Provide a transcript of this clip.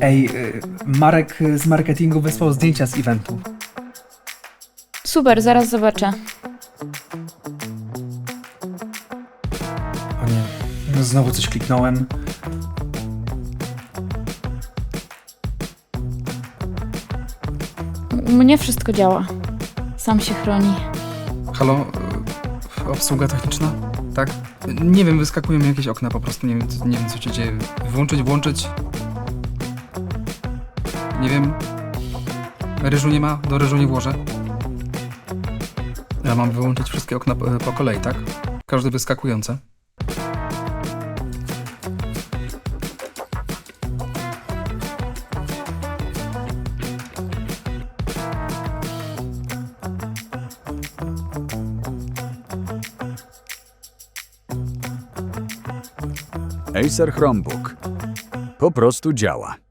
Ej, y, Marek z marketingu wysłał zdjęcia z eventu. Super, zaraz zobaczę. O nie, no znowu coś kliknąłem. U mnie wszystko działa. Sam się chroni. Halo? y, Obsługa techniczna? Tak? Nie wiem, wyskakują mi jakieś okna po prostu, nie wiem, co- nie wiem co się dzieje. Włączyć, włączyć? Nie wiem. Ryżu nie ma? Do ryżu nie włożę? Ja mam wyłączyć wszystkie okna po, kolei, tak? Każde wyskakujące. Acer Chromebook. Po prostu działa.